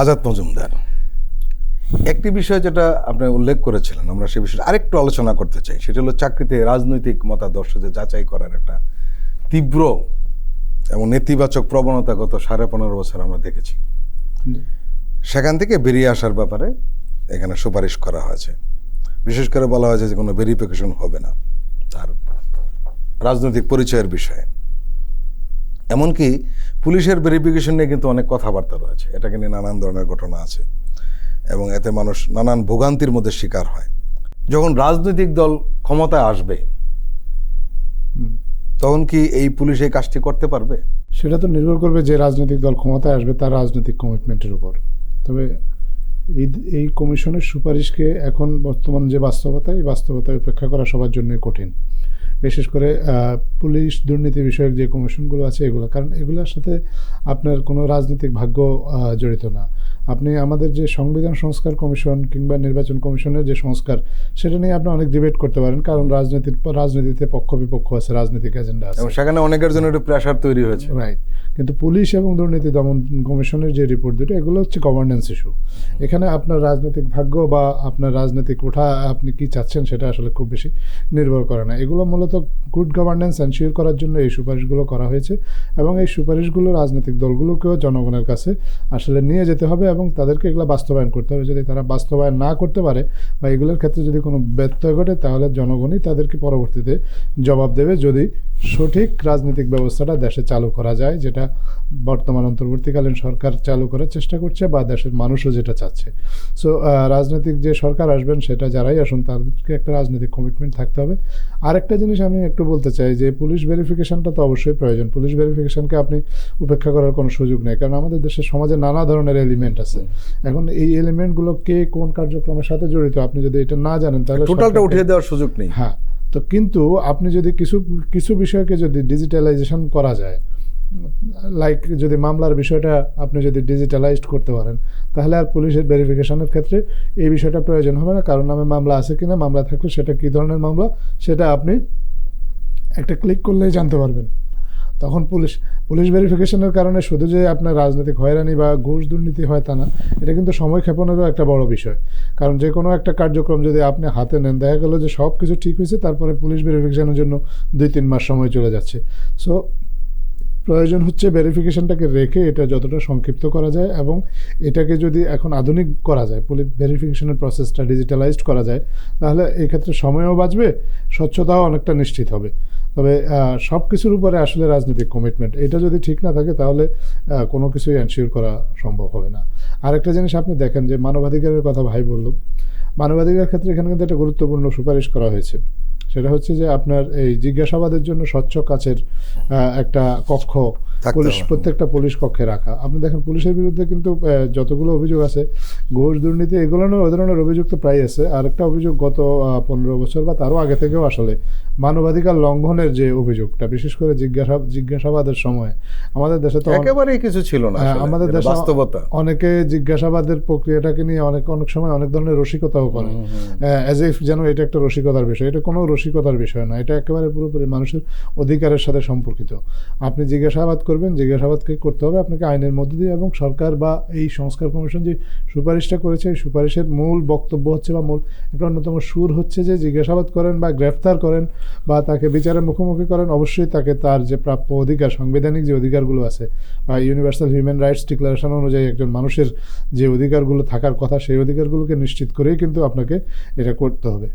আজাদ মজুমদার। একটি বিষয় যেটা আপনি উল্লেখ করেছিলেন আমরা সে বিষয়ে আরেকটু আলোচনা করতে চাই। সেটা হলো চাকরিতে রাজনৈতিক মতাদর্শদের যাচাই করার একটা তীব্র এবং নেতিবাচক প্রবণতা গত সাড়ে পনেরো বছর আমরা দেখেছি। সেখান থেকে বেরিয়ে আসার ব্যাপারে এখানে সুপারিশ করা হয়েছে। বিশেষ করে বলা হয়েছে যে কোনো ভেরিফিকেশন হবে না তার রাজনৈতিক পরিচয়ের বিষয়ে। এমনকি পুলিশের ভেরিফিকেশন নিয়ে কিন্তু অনেক কথাবার্তা রয়েছে। এটাকে নিয়ে নানান ধরনের ঘটনা আছে এবং এতে মানুষ নানান ভোগান্তির মধ্যে শিকার হয়। যখন রাজনৈতিক দল ক্ষমতায় আসবে তখন কি এই পুলিশ এই কাজটি করতে পারবে? সেটা তো নির্ভর করবে যে রাজনৈতিক দল ক্ষমতায় আসবে তার রাজনৈতিক কমিটমেন্টের উপর। তবে এই এই কমিশনের সুপারিশকে এখন বর্তমান যে বাস্তবতা এই বাস্তবতায় উপেক্ষা করা সবার জন্যই কঠিন। বিশেষ করে পুলিশ দুর্নীতি বিষয়ক যে কমিশনগুলো আছে এগুলো, কারণ এগুলোর সাথে আপনার কোনো রাজনৈতিক ভাগ্য জড়িত না। আপনি আমাদের যে সংবিধান সংস্কার কমিশন কিংবা নির্বাচন কমিশনের যে সংস্কার সেটা নিয়ে আপনি অনেক ডিবেট করতে পারেন কারণ রাজনীতির রাজনীতিতে পক্ষ বিপক্ষ আছে রাজনৈতিক এজেন্ডা আছে। এবং সেখানে অনেকের জন্য একটু প্রেশার তৈরি হয়েছে। রাইট কিন্তু পুলিশ এবং দুর্নীতি দমন কমিশনের যে রিপোর্ট দুটো এগুলো হচ্ছে গভর্নেন্স ইস্যু এখানে আপনার রাজনৈতিক ভাগ্য বা আপনার রাজনৈতিক ওঠা আপনি কি চাচ্ছেন সেটা আসলে খুব বেশি নির্ভর করে না। এগুলো মূলত গুড গভর্নেন্স এনশিওর করার জন্য এই সুপারিশগুলো করা হয়েছে এবং এই সুপারিশগুলো রাজনৈতিক দলগুলোকেও জনগণের কাছে আসলে নিয়ে যেতে হবে এবং তাদেরকে এগুলো বাস্তবায়ন করতে হবে। যদি তারা বাস্তবায়ন না করতে পারে বা এগুলোর ক্ষেত্রে যদি কোনো ব্যত্যয় ঘটে, তাহলে জনগণই তাদেরকে পরবর্তীতে জবাব দেবে। যদি সঠিক রাজনৈতিক ব্যবস্থাটা দেশে চালু করা যায় যেটা বর্তমান অন্তর্বর্তীকালীন সরকার চালু করার চেষ্টা করছে বা দেশের মানুষও যেটা চাচ্ছে। সো রাজনৈতিক যে সরকার আসবেন সেটা যারাই আসুন তাদেরকে একটা রাজনৈতিক কমিটমেন্ট থাকতে হবে। আরেকটা জিনিস আমি একটু বলতে চাই যে পুলিশ ভেরিফিকেশনটা তো অবশ্যই প্রয়োজন। পুলিশ ভেরিফিকেশনকে আপনি উপেক্ষা করার কোনো সুযোগ নেই কারণ আমাদের দেশের সমাজে নানা ধরনের এলিমেন্ট আছে। এখন এই এলিমেন্টগুলো কে কোন কার্যক্রমের সাথে জড়িত আপনি যদি এটা না জানেন তাহলে টোটালটা উঠিয়ে দেওয়ার সুযোগ নেই। হ্যাঁ। তো কিন্তু আপনি যদি কিছু কিছু বিষয়কে যদি ডিজিটালাইজেশন করা যায় লাইক যদি মামলার বিষয়টা আপনি যদি ডিজিটালাইজড করতে পারেন, তাহলে আর পুলিশের ভেরিফিকেশনের ক্ষেত্রে এই বিষয়টা প্রয়োজন হবে না। কারণ নামে মামলা আছে কি না মামলা থাকলে সেটা কী ধরনের মামলা, সেটা আপনি একটা ক্লিক করলেই জানতে পারবেন। তখন পুলিশ পুলিশ ভেরিফিকেশনের কারণে শুধু যে আপনার রাজনৈতিক হয়রানি বা ঘুষ দুর্নীতি হয় তা না, এটা কিন্তু সময় ক্ষেপণেরও একটা বড় বিষয়। কারণ যে কোনো একটা কার্যক্রম যদি আপনি হাতে নেন, দেখা গেলো যে সব কিছু ঠিক হয়েছে, তারপরে পুলিশ ভেরিফিকেশনের জন্য দুই তিন মাস সময় চলে যাচ্ছে। সো প্রয়োজন হচ্ছে ভেরিফিকেশনটাকে রেখে এটা যতটা সংক্ষিপ্ত করা যায় এবং এটাকে যদি এখন আধুনিক করা যায় পুলিশ ভেরিফিকেশনের প্রসেসটা ডিজিটালাইজড করা যায়, তাহলে এই ক্ষেত্রে সময়ও বাঁচবে, স্বচ্ছতাও অনেকটা নিশ্চিত হবে। তবে সব কিছুর উপরে আসলে রাজনৈতিক কমিটমেন্ট এটা যদি ঠিক না থাকে, তাহলে কোনো কিছুই এনশিওর করা সম্ভব হবে না। আরেকটা জিনিস আপনি দেখেন যে, মানবাধিকারের কথা ভাই বলল। মানবাধিকার ক্ষেত্রে এখানে কিন্তু একটা গুরুত্বপূর্ণ সুপারিশ করা হয়েছে। সেটা হচ্ছে যে, আপনার এই জিজ্ঞাসাবাদের জন্য স্বচ্ছ কাছের একটা কক্ষ পুলিশ প্রত্যেকটা পুলিশ কক্ষে রাখা। আপনি দেখেন পুলিশের বিরুদ্ধে কিন্তু যতগুলো অভিযোগ আছে ঘুষ দুর্নীতি এগুলো ওই ধরনের অভিযোগ তো প্রায় আছে। আর একটা অভিযোগ গত পনেরো বছর বা তারও আগে থেকেও আসলে মানবাধিকার লঙ্ঘনের যে অভিযোগটা বিশেষ করে জিজ্ঞাসা জিজ্ঞাসাবাদের সময় আমাদের দেশে তো অনেক- একেবারেই কিছু ছিল না হ্যাঁ, আমাদের দেশে বাস্তবতা। অনেকে জিজ্ঞাসাবাদের প্রক্রিয়াটাকে নিয়ে অনেক অনেক সময় অনেক ধরনের রসিকতাও করে। অ্যাজ ইফ যেন এটা একটা রসিকতার বিষয় এটা কোনো রসিকতার বিষয় না এটা একেবারে পুরোপুরি মানুষের অধিকারের সাথে সম্পর্কিত। আপনি জিজ্ঞাসাবাদ করবেন জিজ্ঞাসাবাদকে করতে হবে। আপনাকে আইনের মধ্যে দিয়ে এবং সরকার বা এই সংস্কার কমিশন যে সুপারিশটা করেছে, এই সুপারিশের মূল বক্তব্য হচ্ছে বা মূল একটা অন্যতম সুর হচ্ছে যে জিজ্ঞাসাবাদ করেন বা গ্রেফতার করেন বা তাকে বিচারের মুখোমুখি করেন, অবশ্যই তাকে তার যে প্রাপ্য অধিকার, সাংবিধানিক যে অধিকারগুলো আছে বা ইউনিভার্সাল হিউম্যান রাইটস ডিক্লারেশন অনুযায়ী একজন মানুষের যে অধিকারগুলো থাকার কথা, সেই অধিকারগুলোকে নিশ্চিত করেই কিন্তু আপনাকে এটা করতে হবে।